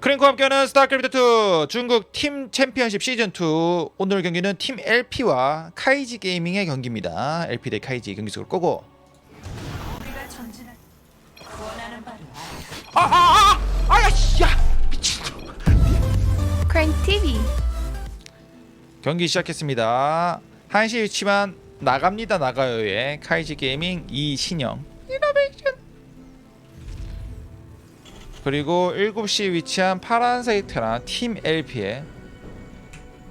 크랭크와 함께하는 스타크래프트2 중국 팀 챔피언십 시즌2 오늘 경기는 팀 LP와 카이지 게이밍의 경기입니다. LP 대 카이지 경기 속으로 꼬고. 아아아 아야씨 야 미친 크랭 TV 경기 시작했습니다. 1시 위치만 나갑니다. 나가요의 카이지 게이밍 이신영. 이노베이션 그리고 7시 위치한 파란색 테란 팀 LP의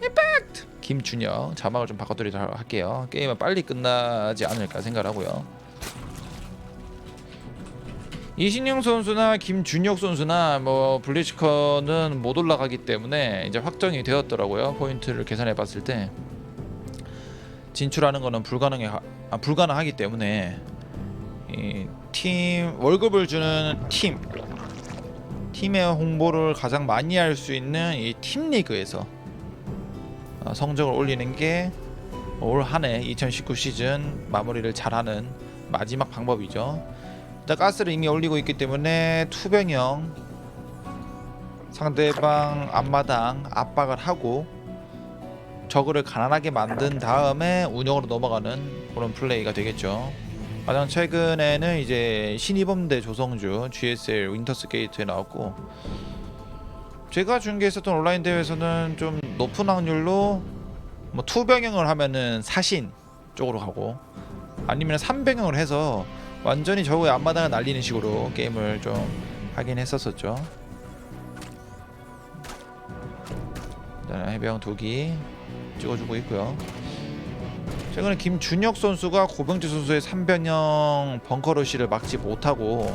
임팩트! 김준영 자막을 좀 바꿔드리도록 할게요. 게임은 빨리 끝나지 않을까 생각하고요. 이신영 선수나 김준혁 선수나 뭐 블리츠컨은 못 올라가기 때문에 이제 확정이 되었더라고요. 포인트를 계산해 봤을 때. 진출하는 거는 불가능해 아, 불가능하기 때문에 이팀 월급을 주는 팀 팀의 홍보를 가장 많이 할 수 있는 이 팀 리그에서 어, 성적을 올리는 게 올 한 해 2019 시즌 마무리를 잘하는 마지막 방법이죠. 일단 가스를 이미 올리고 있기 때문에 투병형 상대방 앞마당 압박을 하고 저그를 가난하게 만든 다음에 운영으로 넘어가는 그런 플레이가 되겠죠. 가장 최근에는 이제 신이범대 조성주 GSL 윈터스 게이트에 나왔고 제가 중계했었던 온라인 대회에서는 좀 높은 확률로 뭐 투병형을 하면은 사신 쪽으로 가고 아니면 삼병형을 해서 완전히 저거의 앞마당을 날리는 식으로 게임을 좀 하긴 했었었죠. 해병 두기 찍어주고 있고요. 최근에 김준혁 선수가 고병재 선수의 3변형 벙커러시를 막지 못하고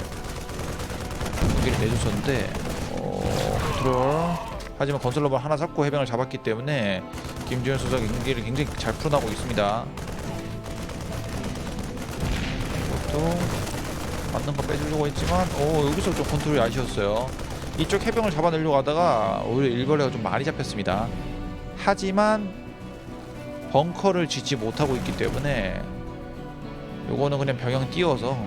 경기를 내줬었는데 어, 컨트롤 하지만 건설러버 하나 잡고 해병을 잡았기 때문에 김준혁 선수가 경기를 굉장히 잘 풀어나고 있습니다. 이것도 맞는 거 빼주려고 했지만 오 여기서 좀 컨트롤이 아쉬웠어요. 이쪽 해병을 잡아내려고 하다가 오히려 일벌레가 좀 많이 잡혔습니다. 하지만 벙커를 짓지 못하고 있기 때문에 요거는 그냥 병영 띄워서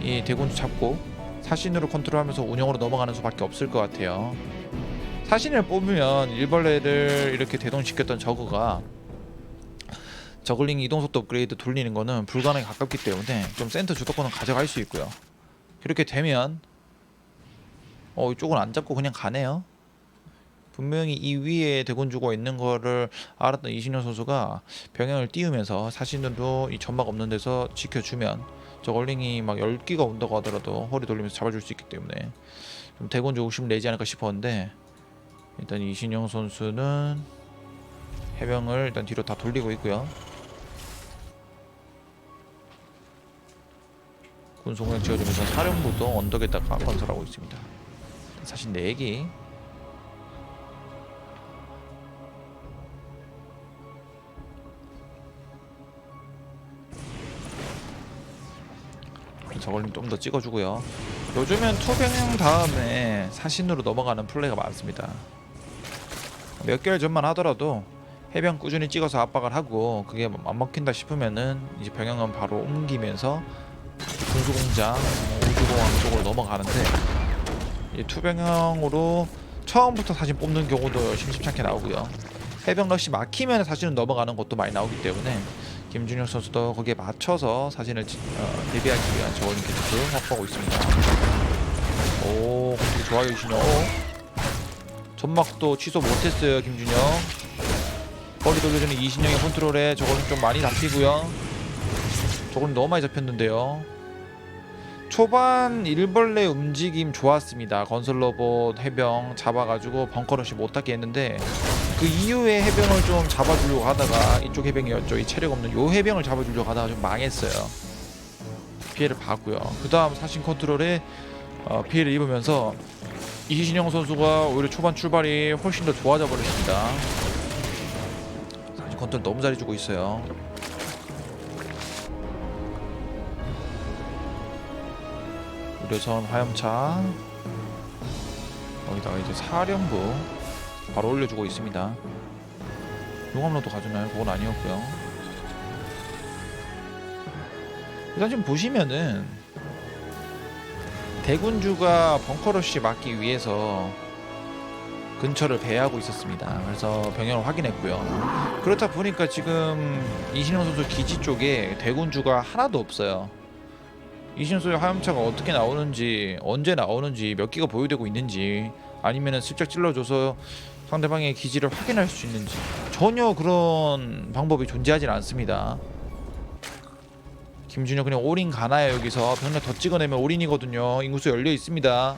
이 대군주 잡고 사신으로 컨트롤하면서 운영으로 넘어가는 수밖에 없을 것 같아요. 사신을 뽑으면 일벌레를 이렇게 대동시켰던 저그가 저글링 이동 속도 업그레이드 돌리는 거는 불가능에 가깝기 때문에 좀 센터 주도권은 가져갈 수 있고요. 그렇게 되면 어 이쪽은 안 잡고 그냥 가네요. 분명히 이 위에 대군주가 있는 거를 알았던 이신영 선수가 병영을 띄우면서 사신으로 이 점막 없는 데서 지켜주면 저 걸링이 막 10기가 온다고 하더라도 허리 돌리면서 잡아줄 수 있기 때문에 좀 대군 주 욕심 내지 않을까 싶었는데 일단 이신영 선수는 해병을 일단 뒤로 다 돌리고 있고요. 군송을 지어주면서 사령부도 언덕에다가 건설하고 있습니다. 사실 4기 저걸림 좀더 찍어주고요. 요즘엔 투병형 다음에 사신으로 넘어가는 플레이가 많습니다. 몇 개월 전만 하더라도 해병 꾸준히 찍어서 압박을 하고 그게 안 먹힌다 싶으면은 이제 병영은 바로 옮기면서 군수공장, 우주공항 쪽으로 넘어가는데 이 투병형으로 처음부터 사진 뽑는 경우도 심심찮게 나오고요. 해병 러시 막히면 사진은 넘어가는 것도 많이 나오기 때문에 김준혁 선수도 거기에 맞춰서 사진을 지- 어, 대비하기 위한 저울링 기술을 확보하고 있습니다. 오, 되게 좋아요, 이신영. 전막도 취소 못했어요, 김준혁. 거리 돌려주는 이신영의 컨트롤에 저거는 좀 많이 잡히고요. 저건 너무 많이 잡혔는데요. 초반 일벌레 움직임 좋았습니다. 건설 로봇 해병 잡아가지고 벙커러시 못하게 했는데 그 이후에 해병을 좀 잡아주려고 하다가 이쪽 해병이었죠. 이 체력 없는 요 해병을 잡아주려고 하다가 좀 망했어요. 피해를 봤고요. 그 다음 사신 컨트롤에 어, 피해를 입으면서 이신영 선수가 오히려 초반 출발이 훨씬 더 좋아져 버렸습니다. 사신 컨트롤 너무 잘해주고 있어요. 의료선 화염차 여기다가 이제 사령부 바로 올려주고 있습니다. 용암로도 가주나요? 그건 아니었고요. 일단 지금 보시면은 대군주가 벙커러시 막기 위해서 근처를 배회하고 있었습니다. 그래서 병영을 확인했고요. 그렇다 보니까 지금 이신영 선수 기지 쪽에 대군주가 하나도 없어요. 이신영 선수 화염차가 어떻게 나오는지 언제 나오는지 몇 기가 보유되고 있는지 아니면은 슬쩍 찔러줘서 상대방의 기지를 확인할 수 있는지 전혀 그런 방법이 존재하지 않습니다. 김준혁 그냥 올인 가나요 여기서 병력 더 찍어내면 올인이거든요. 인구수 열려 있습니다.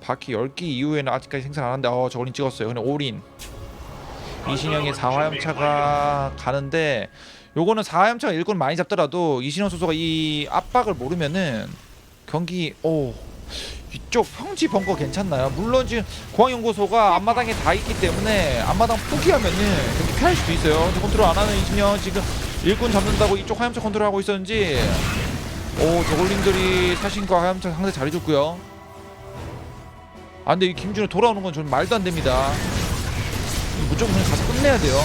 바퀴 10기 이후에는 아직까지 생산 안 하는데 어 저걸린 찍었어요. 그냥 올인. 이신영의 4화염차가 가는데 요거는 4화염차가 일꾼 많이 잡더라도 이신영 선수가 이 압박을 모르면은 경기 오 이쪽 평지 벙커 괜찮나요? 물론 지금 공항연구소가 앞마당에 다 있기 때문에 앞마당 포기하면은 경기 피할 수도 있어요. 컨트롤 안 하는 이신영 지금 일꾼 잡는다고 이쪽 화염차 컨트롤하고 있었는지 오 저글링들이 사신과 화염차 상대 잘해줬고요. 아 근데 이 김준호 돌아오는 건좀 말도 안 됩니다. 무조건 그냥 가서 끝내야 돼요.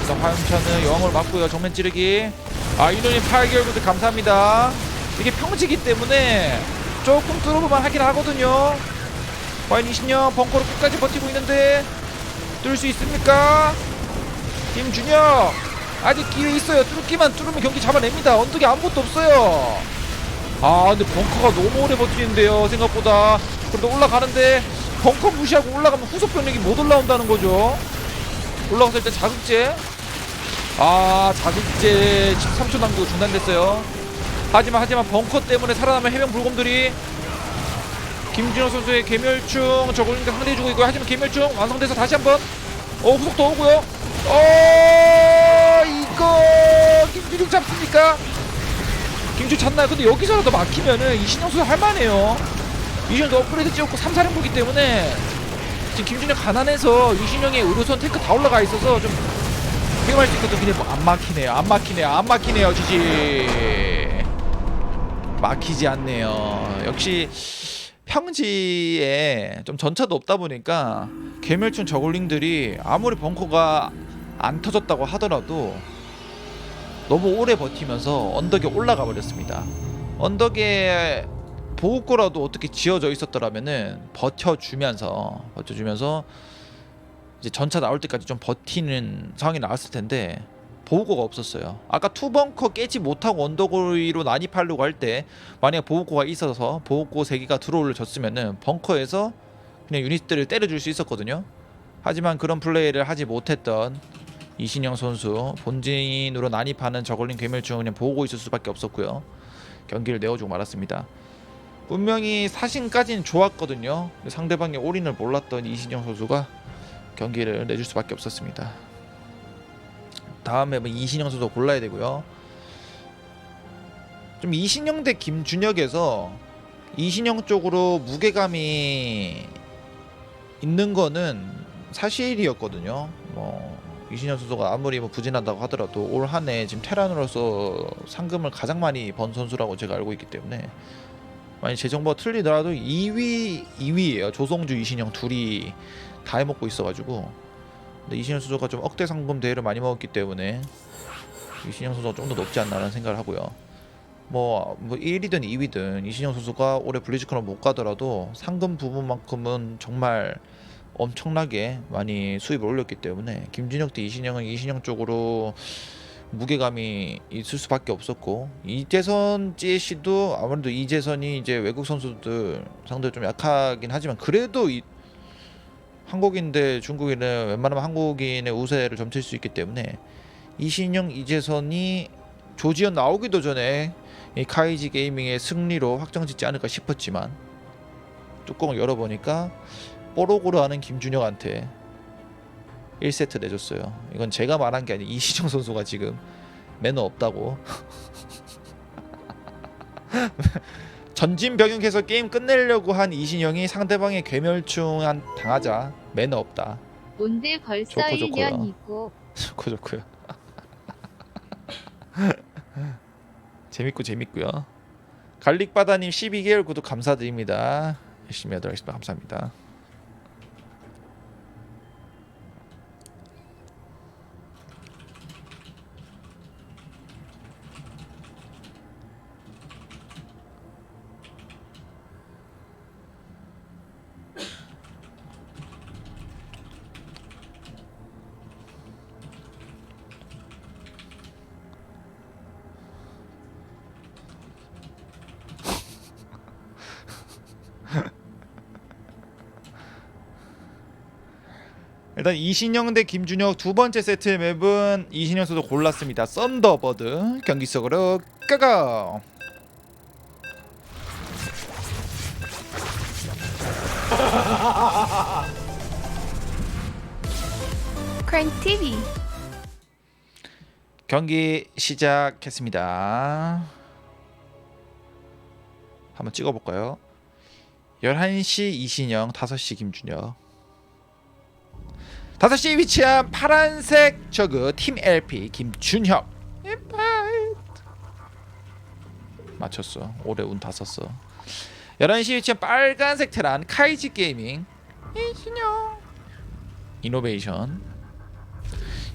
일단 화염차는 여왕을 맞고요. 정면 찌르기. 아 이노님 8개월 구독 감사합니다. 이게 평지기 때문에 조금 뚫어보만 하긴 하거든요. 과연 이신영 벙커로 끝까지 버티고 있는데 뚫을 수 있습니까? 김준혁 아직 기회 있어요. 뚫기만 뚫으면 경기 잡아냅니다. 언덕에 아무것도 없어요. 아 근데 벙커가 너무 오래 버티는데요 생각보다 그래도 올라가는데 벙커 무시하고 올라가면 후속 병력이 못 올라온다는 거죠 올라갔을 때 자극제 아 자극제 13초 남기고 중단됐어요 하지만 하지만 벙커 때문에 살아남은 해병 불곰들이 김준호 선수의 개멸충 저걸링과 상대해주고 있고요 하지만 개멸충 완성돼서 다시 한번 어 후속 더 오고요 어 이거 김준호 잡습니까 김주 찼나요? 근데 여기서라도 막히면은 이신영 선수 할만해요. 이신영도 업그레이드 찍었고 3, 4령보기 때문에 지금 김준영 가난해서 이신영의 의료선 탱크 다 올라가 있어서 좀 위험할 수 있거든. 근데 뭐 안 막히네요. 안 막히네요. 안 막히네요. 지지. 막히지 않네요. 역시 평지에 좀 전차도 없다 보니까 개멸충 저글링들이 아무리 벙커가 안 터졌다고 하더라도 너무 오래 버티면서 언덕에 올라가 버렸습니다. 언덕에 보호고라도 어떻게 지어져 있었더라면은 버텨주면서 버텨주면서 이제 전차 나올 때까지 좀 버티는 상황이 나왔을 텐데 보호고가 없었어요. 아까 투벙커 깨지 못하고 언덕 위로 난입하려고 할 때 만약 보호고가 있어서 보호고 세 개가 들어올려졌으면은 벙커에서 그냥 유닛들을 때려줄 수 있었거든요. 하지만 그런 플레이를 하지 못했던 이신영 선수 본진으로 난입하는 저걸린 괴멸충을 그냥 보고 있을 수밖에 없었고요. 경기를 내어주고 말았습니다. 분명히 사신까지는 좋았거든요. 상대방의 올인을 몰랐던 이신영 선수가 경기를 내줄 수밖에 없었습니다. 다음 맵은 이신영 선수 골라야 되고요. 좀 이신영 대 김준혁에서 이신영 쪽으로 무게감이 있는 거는 사실이었거든요. 뭐 이신영 선수가 아무리 뭐 부진하다고 하더라도 올 한 해 지금 테란으로서 상금을 가장 많이 번 선수라고 제가 알고 있기 때문에 만약 제 정보가 틀리더라도 2위 2위예요. 조성주, 이신영 둘이 다 해먹고 있어가지고 근데 이신영 선수가 좀 억대 상금 대회를 많이 먹었기 때문에 이신영 선수가 좀 더 높지 않나라는 생각을 하고요. 뭐, 뭐 1위든 2위든 이신영 선수가 올해 블리즈컨을 못 가더라도 상금 부분만큼은 정말 엄청나게 많이 수입을 올렸기 때문에 김준혁 대 이신영은 이신영 쪽으로 무게감이 있을 수밖에 없었고 이재선 찌씨도 아무래도 이재선이 이제 외국 선수들 상대로 좀 약하긴 하지만 그래도 이 한국인 대 중국인은 웬만하면 한국인의 우세를 점칠 수 있기 때문에 이신영 이재선이 조지현 나오기도 전에 이 카이지 게이밍의 승리로 확정짓지 않을까 싶었지만 뚜껑을 열어보니까 뽀록으로 하는 김준혁한테 1세트 내줬어요. 이건 제가 말한 게 아니 이시정 선수가 지금 매너 없다고. 전진 병역해서 게임 끝내려고 한 이신영이 상대방의 괴멸충 한 당하자 매너 없다. 온데 벌써 좋고, 좋고요. 1년이고 좋고 좋고요. 재밌고 재밌고요. 갈릭바다님 12개월 구독 감사드립니다. 열심히 하도록 하겠습니다. 감사합니다. 일단 이신영 대 김준혁 두 번째 세트 맵은 이신영 선수 골랐습니다. 썬더버드 경기 속으로 가가. Crank TV. 경기 시작했습니다. 한번 찍어볼까요? 11시 이신영, 5시 김준혁. 5시에 위치한 파란색 저그 팀 LP 김준혁. 맞췄어. 올해 운 다 썼어. 11시 위치한 빨간색 테란 카이지 게이밍 이신영. 이노베이션.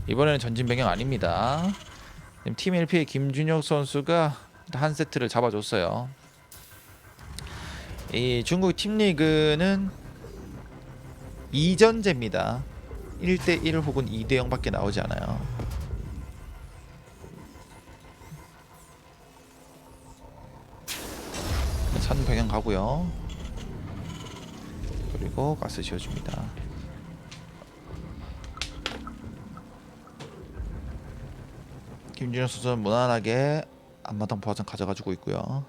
이번에는 전진 배경 아닙니다. 팀 LP의 김준혁 선수가 한 세트를 잡아줬어요. 이 중국 팀 리그는 2전제입니다. 1대1 혹은 2대0 밖에 나오지 않아요. 산 배경 가고요. 그리고 가스 지어줍니다. 김준현 선수는 무난하게 앞마당 보화장 가져가지고 있고요.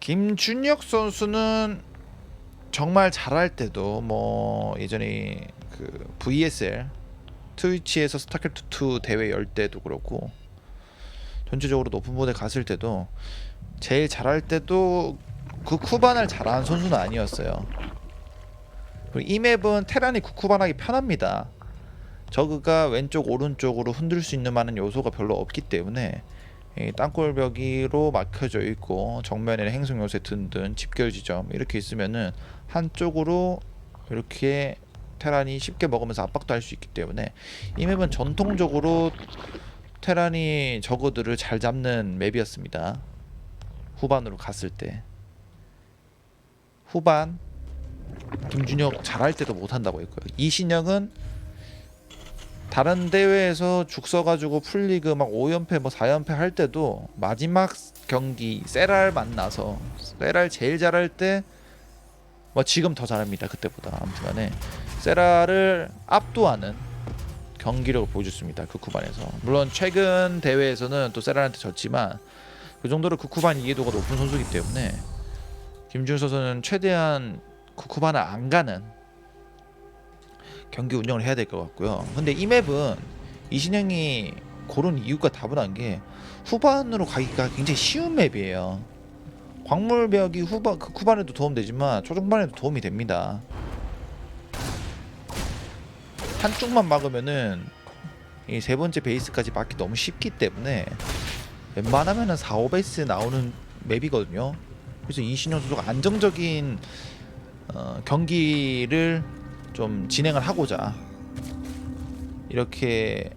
김준혁 선수는 정말 잘할 때도 뭐 예전에 그 VSL 트위치에서 스타크래프트 2 대회 열 때도 그렇고 전체적으로 높은 무대 갔을 때도 제일 잘할 때도 그 쿠반을 잘하는 선수는 아니었어요. 그리고 이 맵은 테란이 쿠쿠반하기 편합니다. 저그가 왼쪽 오른쪽으로 흔들 수 있는 많은 요소가 별로 없기 때문에 이 땅굴 벽이로 막혀져 있고 정면에는 행성 요새 든든 집결 지점 이렇게 있으면은 한쪽으로 이렇게 테란이 쉽게 먹으면서 압박도 할 수 있기 때문에 이 맵은 전통적으로 테란이 저그들을 잘 잡는 맵이었습니다. 후반으로 갔을 때 후반 김준혁 잘할 때도 못한다고 했고요. 이신영은 다른 대회에서 죽 써가지고 풀리그 막 5연패 뭐 4연패 할 때도 마지막 경기 세랄 만나서 세랄 제일 잘할 때 뭐 지금 더 잘합니다 그때보다. 아무튼 간에 세랄을 압도하는 경기력을 보여줬습니다 그 쿠반에서. 물론 최근 대회에서는 또 세랄한테 졌지만 그 정도로 그 쿠반 이해도가 높은 선수이기 때문에 김준 선수는 최대한 그 쿠반을 안 가는 경기 운영을 해야 될 것 같고요. 근데 이 맵은 이신영이 고른 이유가 다분한 게 후반으로 가기가 굉장히 쉬운 맵이에요. 광물벽이 후반 그 후반에도 도움되지만 초중반에도 도움이 됩니다. 한쪽만 막으면은 이 세 번째 베이스까지 막기 너무 쉽기 때문에 웬만하면은 4, 5베이스 나오는 맵이거든요. 그래서 이신영 선수가 안정적인 어, 경기를 좀 진행을 하고자 이렇게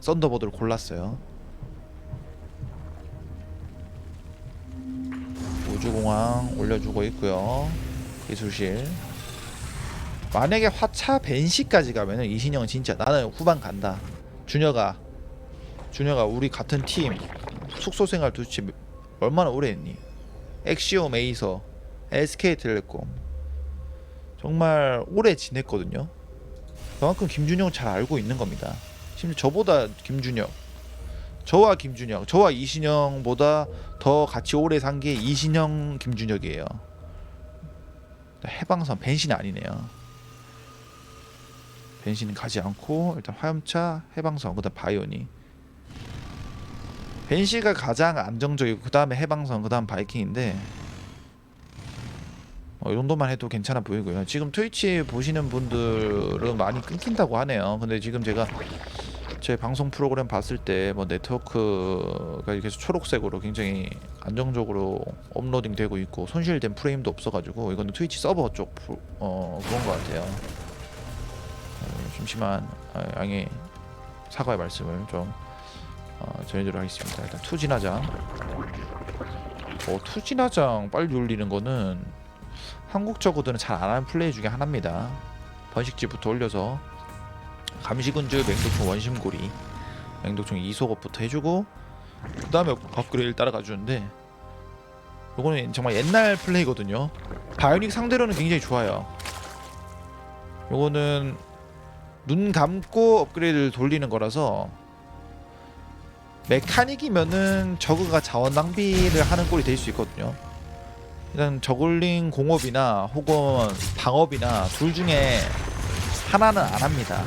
썬더버드를 골랐어요. 우주공항 올려주고 있고요. 기술실. 만약에 화차 벤시까지 가면은 이신영은 진짜 나는 후반 간다. 준혁아, 준혁아 우리 같은 팀 숙소 생활 도대체 얼마나 오래 했니? 엑시오 메이서, SK 텔레콤 정말 오래 지냈거든요. 그만큼 김준영을 잘 알고 있는 겁니다. 심지어 저보다 김준혁, 저와 김준혁, 저와 이신영보다 더 같이 오래 산 게 이신영, 김준혁이에요. 해방선 벤신 아니네요. 벤신은 가지 않고 일단 화염차, 해방선, 그다음 바이오니. 벤시가 가장 안정적이고 그 다음에 해방선, 그 다음 바이킹인데 어, 이 정도만 해도 괜찮아 보이고요. 지금 트위치 보시는 분들은 많이 끊긴다고 하네요. 근데 지금 제가 제 방송 프로그램 봤을 때 뭐 네트워크가 이렇게 초록색으로 굉장히 안정적으로 업로딩 되고 있고 손실된 프레임도 없어가지고 이거는 트위치 서버 쪽 프로- 어, 그런 것 같아요. 어, 좀 심한 어, 양해 사과의 말씀을 좀 어, 전해드리도록 하겠습니다. 일단 투진화장. 어, 투진화장 빨리 올리는 거는 한국 저거들은 잘 안 하는 플레이 중에 하나입니다. 번식지부터 올려서 감시군주, 맹독충 원심고리, 맹독충 이속업부터 해주고 그 다음에 업그레이드 따라가 주는데 요거는 정말 옛날 플레이거든요. 바이오닉 상대로는 굉장히 좋아요. 요거는 눈 감고 업그레이드를 돌리는 거라서 메카닉이면은 저그가 자원 낭비를 하는 꼴이 될 수 있거든요. 일단 저글링 공업이나 혹은 방업이나 둘 중에 하나는 안 합니다.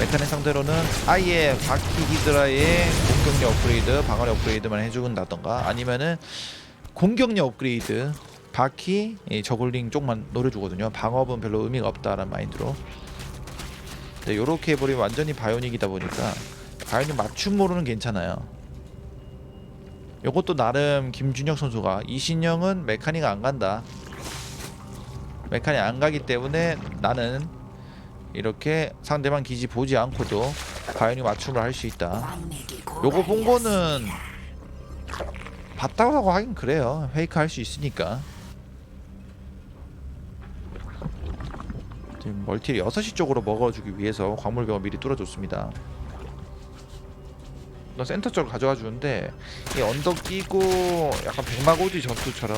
메카닉 상대로는 아예 바퀴 히드라의 공격력 업그레이드, 방어력 업그레이드만 해준다던가 아니면은 공격력 업그레이드, 바퀴 이 저글링 쪽만 노려주거든요. 방업은 별로 의미가 없다라는 마인드로. 근데 요렇게 해버리면 완전히 바이오닉이다 보니까 바이오닉 맞춤으로는 괜찮아요. 요것도 나름 김준혁 선수가 이신영은 메카닉 안 간다. 메카닉 안 가기 때문에 나는 이렇게 상대방 기지 보지 않고도 바이오닉 맞춤을 할 수 있다. 요거 본 거는 봤다고 하긴 그래요. 페이크 할 수 있으니까. 멀티를 6시 쪽으로 먹어주기 위해서 광물병을 미리 뚫어줬습니다. 너 센터 쪽을 가져와 주는데 이 언덕 끼고 약간 백마고지 전투처럼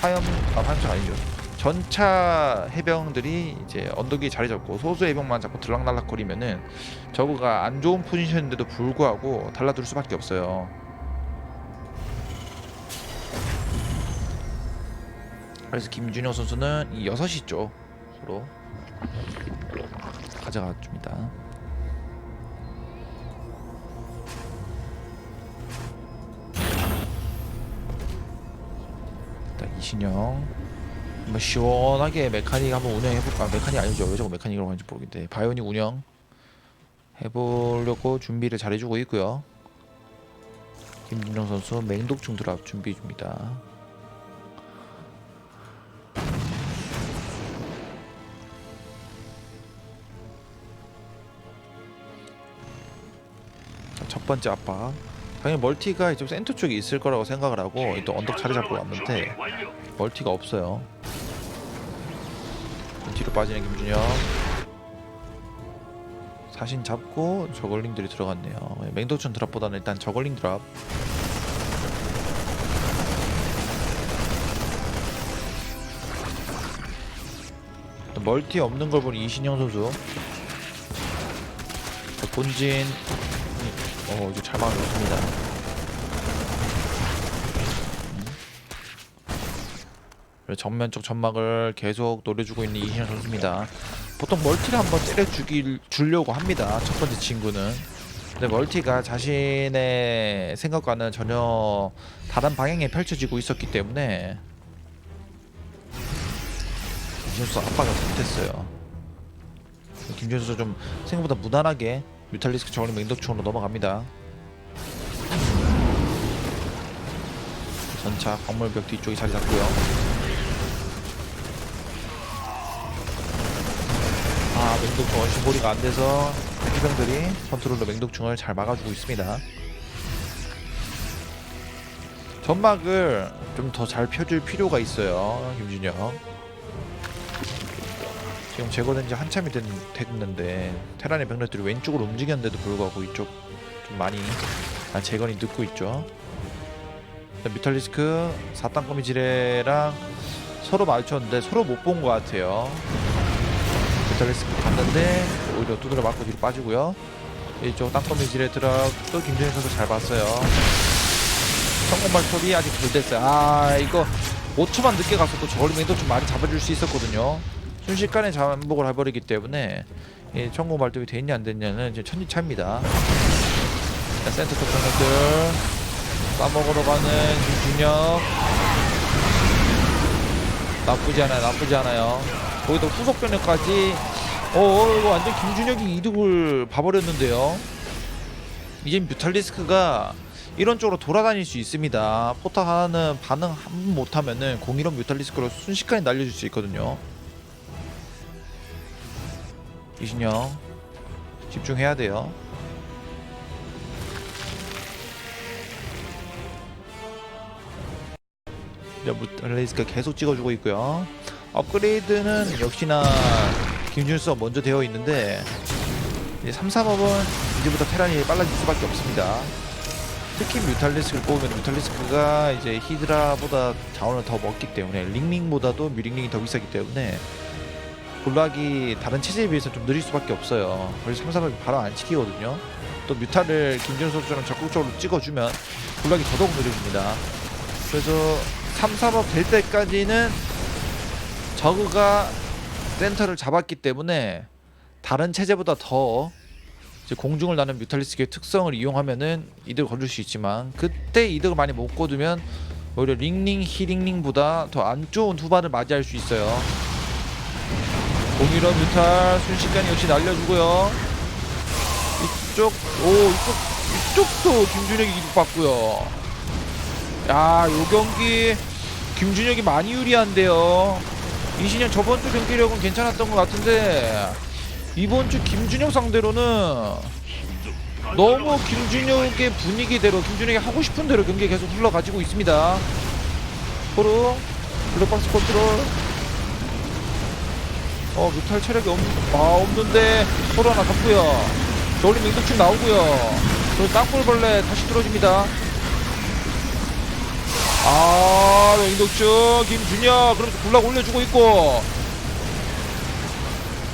화염 아 화염차 아니죠 전차 해병들이 이제 언덕 위에 자리 잡고 소수 해병만 자꾸 들락날락 거리면은 저거가 안 좋은 포지션인데도 불구하고 달라들 수밖에 없어요. 그래서 김준영 선수는 이 6시 쪽으로 가져가 줍니다. 신영 한번 시원하게 메카닉 한번 운영해볼까? 메카닉 아니죠. 왜 저거 메카닉으로 하는지 모르겠는데. 바이오닉 운영 해보려고 준비를 잘해주고 있고요. 김준영 선수 맹독충 드랍 준비 중입니다. 자, 첫 번째 압박 당연히 멀티가 이쪽 센터 쪽에 있을 거라고 생각을 하고 또 언덕 자리 잡고 왔는데 멀티가 없어요. 뒤로 빠지는 김준영. 사신 잡고 저걸링들이 들어갔네요. 맹도춘 드랍보다는 일단 저걸링 드랍. 멀티 없는 걸 보니 이신영 선수. 본진 어 이제 잘 막아줬습니다. 전면 쪽 점막을 계속 노려주고 있는 이신영 선수입니다. 보통 멀티를 한번 때려주길 주려고 합니다. 첫 번째 친구는. 근데 멀티가 자신의 생각과는 전혀 다른 방향에 펼쳐지고 있었기 때문에 선수 압박을 못했어요. 김준수 좀 생각보다 무난하게 뮤탈리스크 저걸링 맹독충으로 넘어갑니다. 전차 광물벽 뒤쪽에 자리 잡고요. 아 맹독충 원시몰이가 안 돼서 해병들이 컨트롤로 맹독충을 잘 막아주고 있습니다. 점막을 좀 더 잘 펴줄 필요가 있어요, 김준영. 지금 제거된 지 한참이 됐, 됐는데 테란의 병력들이 왼쪽으로 움직였는데도 불구하고 이쪽 좀 많이 아, 재건이 늦고 있죠. 일단 뮤탈리스크 4땅 거미 지뢰랑 서로 마주쳤는데 서로 못 본 것 같아요. 뮤탈리스크 갔는데 오히려 두드려 맞고 뒤로 빠지고요. 이쪽 땅거미 지뢰 드랍도 김준현 선수 잘 봤어요. 성공 발톱이 아직 덜 됐어요. 아 이거 5초만 늦게 또 저걸리면도 좀 많이 잡아줄 수 있었거든요. 순식간에 잠복을 해버리기 때문에 이 청구 발톱이 됐냐 안 됐냐는 이제 천지차입니다. 자, 센터 쪽 병력들. 싸먹으러 가는 김준혁. 나쁘지 않아요 나쁘지 않아요. 거기다 후속 병력까지. 어, 어 이거 완전 김준혁이 이득을 봐버렸는데요. 이제 뮤탈리스크가 이런 쪽으로 돌아다닐 수 있습니다. 포탑 하나는 반응 한 번 못하면은 공이런 뮤탈리스크로 순식간에 날려줄 수 있거든요 이신영 집중해야 돼요. 무탈리스크 계속 찍어주고 있고요. 업그레이드는 역시나 김준수가 먼저 되어 있는데 이제 3, 4법은 이제부터 테란이 빨라질 수밖에 없습니다. 특히 뮤탈리스크를 뽑으면 뮤탈리스크가 이제 히드라보다 자원을 더 먹기 때문에 링링보다도 뮤링링이 더 비싸기 때문에 블락이 다른 체제에 비해서 좀 느릴 수밖에 없어요. 그래서 3, 3을 바로 안 찍히거든요. 또 뮤탈을 김준호 선수처럼 적극적으로 찍어주면 블락이 더더욱 느려집니다. 그래서 3, 3업 될 때까지는 저그가 센터를 잡았기 때문에 다른 체제보다 더 공중을 나는 뮤탈리스크의 특성을 이용하면은 이득을 거둘 수 있지만 그때 이득을 많이 못 거두면 오히려 링링 히링링보다 더 안 좋은 후반을 맞이할 수 있어요. 공유럽 뮤탈 순식간에 역시 날려주고요. 이쪽 오 이쪽 이쪽도 김준혁이 이득받고요. 야, 요 경기 김준혁이 많이 유리한데요. 이신영 저번 주 경기력은 괜찮았던 것 같은데 이번 주 김준혁 상대로는 너무 김준혁의 분위기대로 김준혁이 하고 싶은 대로 경기 계속 흘러가지고 있습니다. 포로 블랙박스 컨트롤 어 뮤탈 체력이 없, 아, 없는데 포로 하나 잡고요. 저울림 맹독충 나오고요. 저 땅굴벌레 다시 뚫어줍니다. 아 맹독충 김준혁 그러면서 굴락 올려주고 있고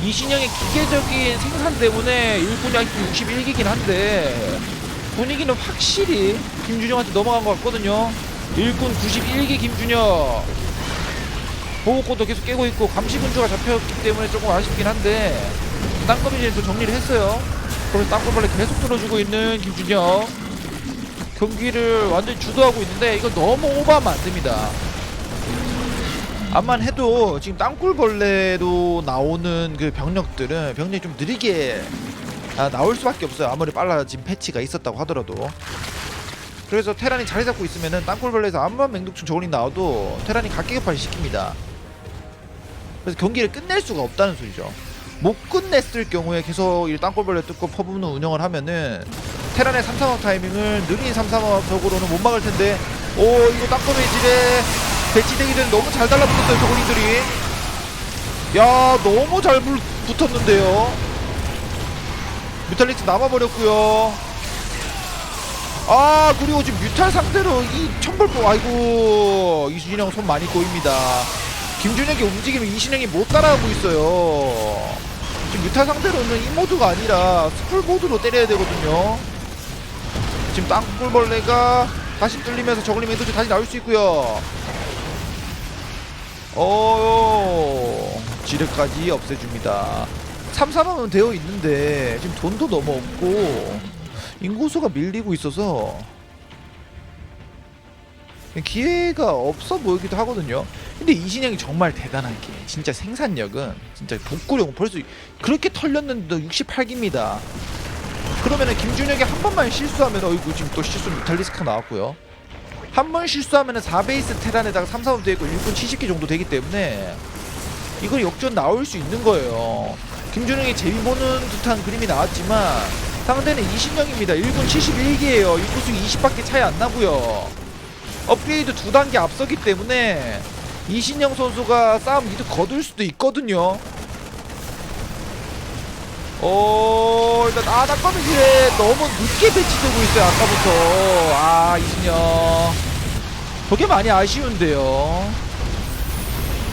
이신영의 기계적인 생산 때문에 일꾼이 아직 61기긴 한데 분위기는 확실히 김준영한테 넘어간 것 같거든요. 일꾼 91기 김준혁 보호코도 계속 깨고 있고 감시군주가 잡혔기 때문에 조금 아쉽긴 한데 땅거미진에서 정리를 했어요. 그래서 땅굴벌레 계속 뚫어주고 있는 김준혁 경기를 완전히 주도하고 있는데 이거 너무 오버하면 안 됩니다. 암만 해도 지금 땅굴벌레로 나오는 그 병력들은 병력이 좀 느리게 아, 나올 수밖에 없어요. 아무리 빨라진 패치가 있었다고 하더라도. 그래서 테란이 자리 잡고 있으면은 땅굴벌레에서 암만 맹독충 저울이 나와도 테란이 각기급발 시킵니다. 그래서 경기를 끝낼 수가 없다는 소리죠. 못 끝냈을 경우에 계속 이 땅굴벌레 뜯고 퍼붓는 운영을 하면은 테란의 3, 3업 타이밍을 느린 3, 3업 적으로는 못 막을 텐데 오 이거 땅거미질에 배치되기 전에 너무 잘 달라붙었어요 저고리들이. 야 너무 잘 불- 붙었는데요. 뮤탈리스 남아버렸고요. 아 그리고 지금 뮤탈 상대로 이 천벌포 아이고 이순영 손 많이 꼬입니다 김준혁이 움직이면 이신영이 못 따라가고 있어요. 지금 뮤탈 상대로는 이 모드가 아니라 스쿨 모드로 때려야 되거든요. 지금 땅굴벌레가 다시 뚫리면서 저글링 맹도지 다시 나올 수 있고요. 어 지뢰까지 없애줍니다. 3, 3하면 되어 있는데 지금 돈도 너무 없고 인구수가 밀리고 있어서 기회가 없어 보이기도 하거든요. 근데 이신영이 정말 대단한 게 진짜 생산력은 진짜 복구력은 벌써 그렇게 털렸는데도 68기입니다. 그러면은 김준혁이 한 번만 실수하면 어이구 지금 또 실수 뮤탈리스크가 나왔고요. 한 번 실수하면은 4베이스 테란에다가 3, 4번 되고 1분 70개 정도 되기 때문에 이걸 역전 나올 수 있는 거예요. 김준혁이 제비 보는 듯한 그림이 나왔지만 상대는 이신영입니다. 1분 71개예요. 인구수 20밖에 차이 안 나고요 업그레이드 두 단계 앞서기 때문에 이신영 선수가 싸움 이득 거둘 수도 있거든요. 어 일단 아 낙검이질에 너무 늦게 배치되고 있어요 아까부터. 아 이승영. 저게 많이 아쉬운데요.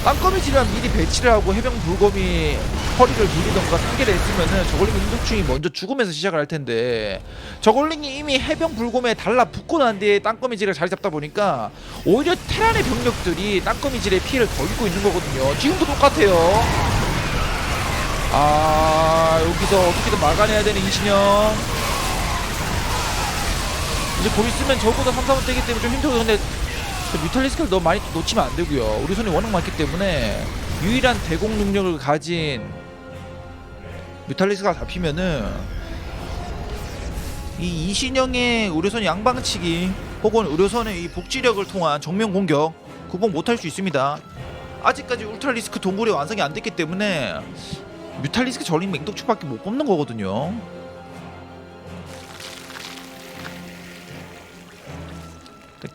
땅거미질이랑 미리 배치를 하고 해병 불검이 허리를 누리던가 상계를 했으면은 저걸링 인독충이 먼저 죽으면서 시작을 할 텐데 저걸링이 이미 해병 불검에 달라붙고 난 뒤에 땅거미질을 자리 잡다 보니까 오히려 테란의 병력들이 땅거미질의 피해를 더 입고 있는 거거든요. 지금도 똑같아요. 아 여기서 어떻게든 막아내야 되는 이신영. 이제 곧 있으면 적어도 3, 4번 되기 때문에 좀 힘들고 근데 저 뮤탈리스크를 너무 많이 놓치면 안 되고요. 우리 손이 워낙 많기 때문에 유일한 대공 능력을 가진 뮤탈리스크가 잡히면은 이 이신영의 의료선 양방치기 혹은 의료선의 이 복지력을 통한 정면 공격 구분 못할 수 있습니다 아직까지 울트라리스크 동굴이 완성이 안 됐기 때문에 뮤탈리스크 저링 맹독축밖에 못 뽑는 거거든요.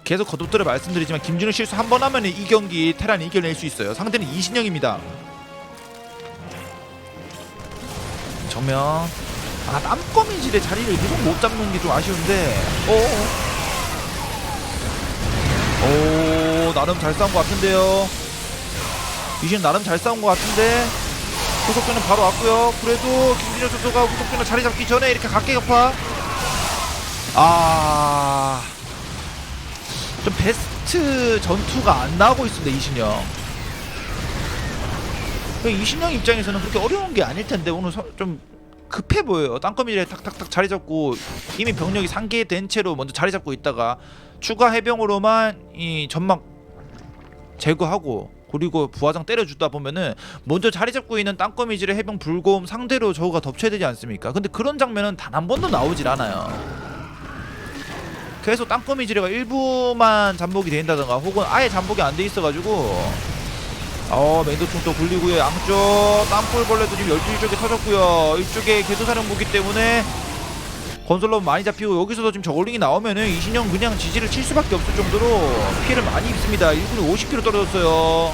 계속 거듭들어 말씀드리지만 김준호 실수 한 번 하면 이 경기 테란이 이겨낼 수 있어요. 상대는 이신영입니다. 정면. 아 땀거미질의 자리를 계속 못 잡는 게 좀 아쉬운데. 어오 나름 잘 싸운 것 같은데요. 이신 나름 잘 싸운 것 같은데. 후속전은 바로 왔고요. 그래도 김준현 선수가 후속전을 자리 잡기 전에 이렇게 각계격파. 아좀 베스트 전투가 안 나오고 있습니다 이신영. 그 이신영 입장에서는 그렇게 어려운 게 아닐 텐데 오늘 서- 좀 급해 보여요. 땅거미에 탁탁탁 자리 잡고 이미 병력이 상계된 채로 먼저 자리 잡고 있다가 추가 해병으로만 이 전막 제거하고 그리고 부하장 때려주다 보면은 먼저 자리 잡고 있는 땅거미질의 해병 불곰 상대로 저우가 덮쳐야 되지 않습니까? 근데 그런 장면은 단 한 번도 나오질 않아요. 계속 땅거미지레가 일부만 잠복이 된다던가 혹은 아예 잠복이 안 돼 있어가지고 어 맹도총 또 굴리고요. 양쪽 땅굴벌레도 지금 12쪽에 터졌고요. 이쪽에 궤도사령부기 때문에 건설로 많이 잡히고 여기서도 지금 저글링이 나오면은 이신영 그냥 지지를 칠 수밖에 없을 정도로 피해를 많이 입습니다. 1분에 50km 떨어졌어요.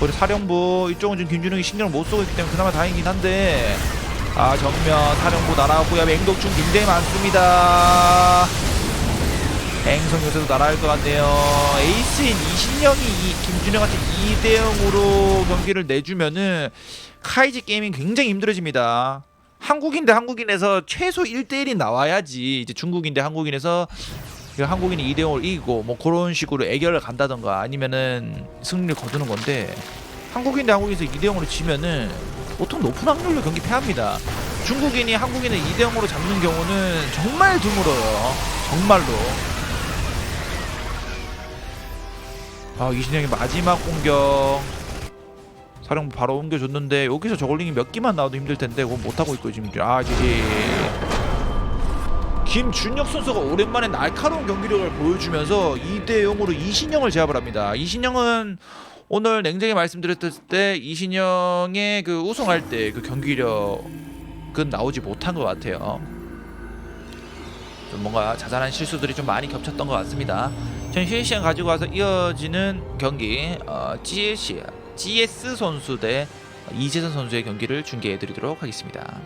우리 사령부 이쪽은 지금 김준영이 신경을 못 쓰고 있기 때문에 그나마 다행이긴 한데. 아 정면 사령부 날아갔고요. 맹독충 굉장히 많습니다 행성 요새도 날아갈 것 같네요 에이스인 이신영이 이 김준영한테 2대 0으로 경기를 내주면은 카이지 게이밍 굉장히 힘들어집니다 한국인대 한국인에서 최소 1대1이 나와야지 이제 중국인대 한국인에서 그 한국인이 2대 0을 이기고 뭐 그런 식으로 애결을 간다던가 아니면은 승리를 거두는 건데 한국인대 한국인에서 2대 0으로 지면은 보통 높은 확률로 경기 패합니다. 중국인이 한국인을 2대 0으로 잡는 경우는 정말 드물어요. 정말로. 아 이신영의 마지막 공격 사령 바로 옮겨줬는데 여기서 저글링이 몇 기만 나와도 힘들 텐데 그건 못 하고 있고 지금 아 지지 김준혁 선수가 오랜만에 날카로운 경기력을 보여주면서 2대 0으로 이신영을 제압을 합니다. 이신영은 오늘 냉정히 말씀드렸을 때 이신영의 그 우승할 때 그 경기력은 나오지 못한 것 같아요. 좀 뭔가 자잘한 실수들이 좀 많이 겹쳤던 것 같습니다. 전 실시간 가지고 와서 이어지는 경기 어, GS GS 선수 대 이재선 선수의 경기를 중계해드리도록 하겠습니다.